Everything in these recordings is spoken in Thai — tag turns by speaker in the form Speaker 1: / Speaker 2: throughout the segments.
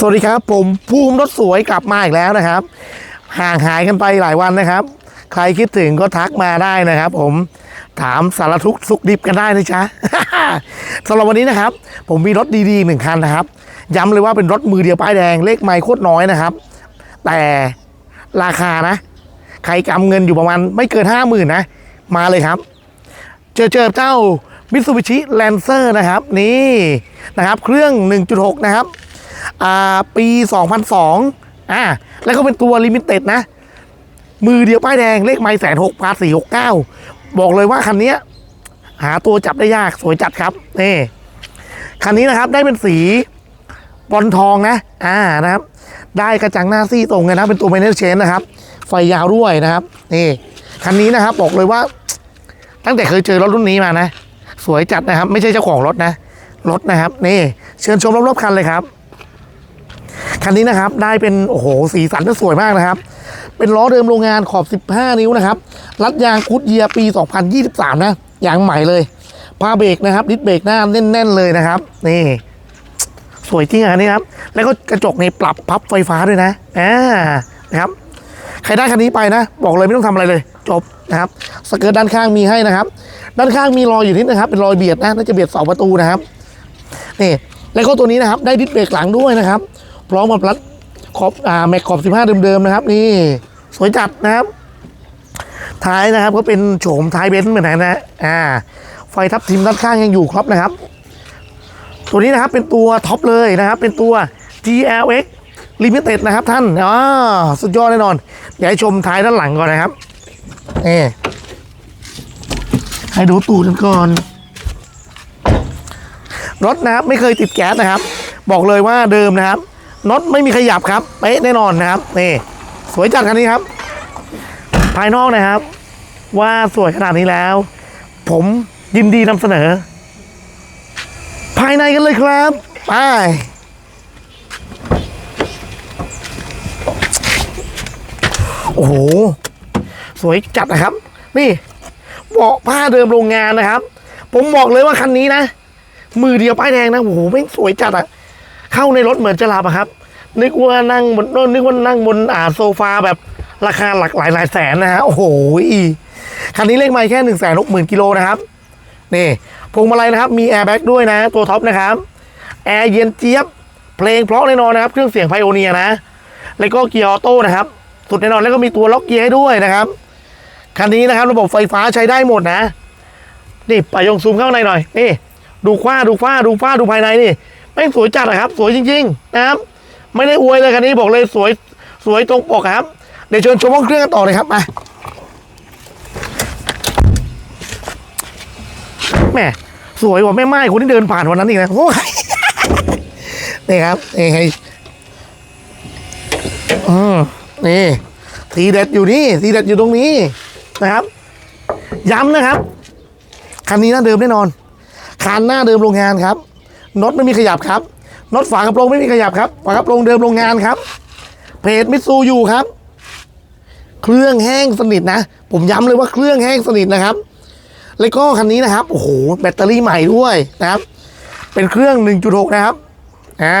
Speaker 1: สวัสดีครับ ผมภูมิรถสวยกลับมาอีกแล้วนะครับ ห่างหายกันไปหลายวันนะครับ ใครคิดถึงก็ทักมาได้นะครับ ผมถามสารทุกสุขดิบกันได้นะจ๊ะสำหรับวันนี้นะครับ ผมมีรถดีๆหนึ่งคันนะครับ ย้ำเลยว่าเป็นรถมือเดียวป้ายแดงเลขไมล์โคตรน้อยนะครับ แต่ราคานะ ใครกำเงินอยู่ประมาณไม่เกินห้าหมื่นนะ มาเลยครับ เจอเจอเจ้า Mitsubishi Lancer นะครับ นี่นะครับ เครื่อง 1.6 นะครับ อ่าปี 2002อ่าแล้วก็เป็นตัวลิมิเต็ดนะ มือเดียวป้ายแดงเลขไม้แสนหกพาสี่หกเก้าบอกเลยว่าคันนี้หาตัวจับได้ยากสวยจัดครับนี่คันนี้นะครับได้เป็นสีบอลทองนะอ่านะครับ ได้กระจังหน้าซี่ตรงเลยนะ เป็นตัว m a n เ c เชนนะครับ ไฟยาวด้วยนะครับนี่คันนี้นะครับบอกเลยว่า ตั้งแต่เคยเจอรถรุ่นนี้มานะ สวยจัดนะครับ ไม่ใช่เจ้าของรถนะ รถนะครับ นี่ เชิญชมรอบๆคันเลยครับ คันนี้นะครับได้เป็นโอ้โหสีสันก็สวยมากนะครับ เป็นล้อเดิมโรงงานขอบ 15 นิ้วนะครับรัดยางกุดเยียร์ปี 2023 นะยางใหม่เลยผ้าเบรกนะครับดิสเบรกหน้าแน่น ๆ เลยนะครับ นี่ สวยจริงอะนี่ครับ แล้วก็กระจกในปรับพับไฟฟ้าด้วยนะอ่านะครับ ใครได้คันนี้ไปนะ บอกเลยไม่ต้องทำอะไรเลย จบนะครับสเกิร์ตด้านข้างมีให้นะครับ ด้านข้างมีรอยอยู่นิดนะครับ เป็นรอยเบียดนะน่าจะเบียดเสาประตูนะครับนี่แล้วก็ตัวนี้นะครับ ได้ดิสเบรกหลังด้วยนะครับ พร้อมกับรัดขอบอ่าแม็กขอบ 15 เดิมๆนะครับ นี่สวยจัดนะครับ ท้ายนะครับก็เป็นโฉมท้ายเบนซ์เหมือนกันนะอ่า ไฟทับทิมด้านข้างยังอยู่ครบนะครับ ตัวนี้นะครับเป็นตัวท็อปเลยนะครับ เป็นตัว GLX Limited นะครับท่านอ๋อสุดยอดแน่นอนเดี๋ยวให้ชมท้ายด้านหลังก่อนนะครับนี่ให้ดูตูดกันก่อน รถนะครับไม่เคยติดแก๊สนะครับ บอกเลยว่าเดิมนะครับ น็อตไม่มีขยับครับเป๊ะแน่นอนนะครับนี่สวยจัดคันนี้ครับ ภายนอกนะครับ ว่าสวยขนาดนี้แล้ว ผมยินดีนำเสนอ ภายในกันเลยครับไปโอ้โห สวยจัดนะครับ นี่เบาะผ้าเดิมโรงงานนะครับ ผมบอกเลยว่าคันนี้นะ มือเดียวป้ายแดงนะ โอ้โหไม่งสวยจัดอะ เข้าในรถเหมือนจะหลับอะครับ นึกว่านั่งบนนึกว่านั่งบนอ่าโซฟาแบบราคาหลักหลายหลายแสนนะฮะโอ้โหคันนี้เลขไม่แค่หนึ่งแสนหกหมื่นกิโลนะครับนี่พวงมาลัยนะครับมีแอร์แบ็กด้วยนะ ตัวท็อปนะครับแอร์เย็นเจี๊ยบ เพลงเพราะแน่นอนนะครับ เครื่องเสียงไพโอเนียนะ แล้วก็เกียร์ออโต้นะครับ สุดแน่นอนแล้วก็มีตัวล็อกเกียร์ให้ด้วยนะครับคันนี้นะครับระบบไฟฟ้าใช้ได้หมดนะนี่ปะยงซูมเข้าในหน่อยนี่ดูฟ้าดูฟ้าดูฟ้าดูภายในนี่ แม่สวยจัดอะครับ สวยจริงๆนะครับ ไม่ได้อวยเลยคันนี้บอกเลยสวยสวยตรงปกอะครับ เดี๋ยวเชิญชมห้องเครื่องกันต่อเลยครับมาแม่สวยกว่าแม่ไม้คนที่เดินผ่านวันนั้นอีกนะโอ้ยนี่ครับนี่ให้อืมนี่ทีเด็ดอยู่นี่ทีเด็ดอยู่ตรงนี้นะครับ ย้ำนะครับ คันนี้หน้าเดิมแน่นอนคันหน้าเดิมโรงงานครับ น็อตไม่มีขยับครับน็อตฝากระโปรงไม่มีขยับครับฝากระโปรงเดิมโรงงานครับ เพจมิซูอยู่ครับ เครื่องแห้งสนิทนะ ผมย้ำเลยว่าเครื่องแห้งสนิทนะครับ แล้วก็คันนี้นะครับโอ้โหแบตเตอรี่ใหม่ด้วยนะครับ เป็นเครื่อง 1.6 นะครับอ่า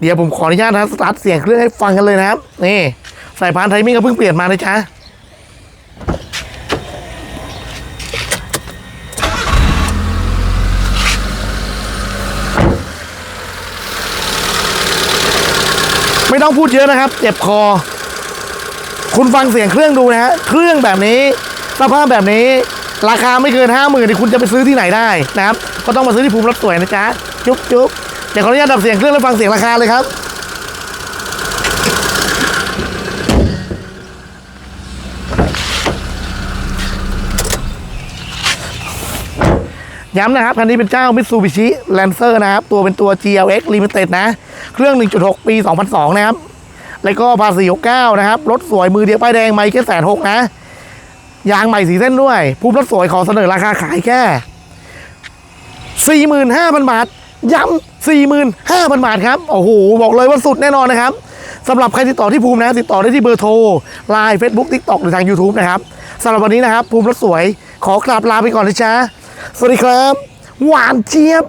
Speaker 1: เดี๋ยวผมขออนุญาตนะสตาร์ทเสียงเครื่องให้ฟังกันเลยนะครับนี่สายพานไทมิ่งก็เพิ่งเปลี่ยนมาเลยจ้า ไม่ต้องพูดเยอะนะครับ เจ็บคอ คุณฟังเสียงเครื่องดูนะฮะ เครื่องแบบนี้ สภาพแบบนี้ ราคาไม่เกินห้าหมื่นคุณจะไปซื้อที่ไหนได้นะครับ ก็ต้องมาซื้อที่ภูมิรับสวยนะจ๊ะ จุ๊บจุ๊บเดี๋ยวขออนุญาตดับเสียงเครื่องแล้วฟังเสียงราคาเลยครับ ย้ำนะครับ คันนี้เป็นเจ้า Mitsubishi Lancer นะครับ ตัวเป็นตัว GLX Limited นะ เครื่อง 1.6 ปี 2002 นะครับ แล้วก็ภาษี69 นะครับ รถสวยมือเดียวป้ายแดงไม่แค่แสนหกนะ ยางใหม่สีเส้นด้วย ภูมิรถสวยขอเสนอราคาขายแค่ 45,000 บาท ย้ำ45,000 บาทครับ โอ้โห บอกเลยว่าสุดแน่นอนนะครับสำหรับใครติดต่อที่ภูมินะ ติดต่อได้ที่เบอร์โทร Line Facebook TikTok หรือทาง YouTube นะครับสำหรับวันนี้นะครับ ภูมิรถสวย ขอกราบลาไปก่อนนะจ๊ะ สวัสดีครับ หวานเจี๊ยบ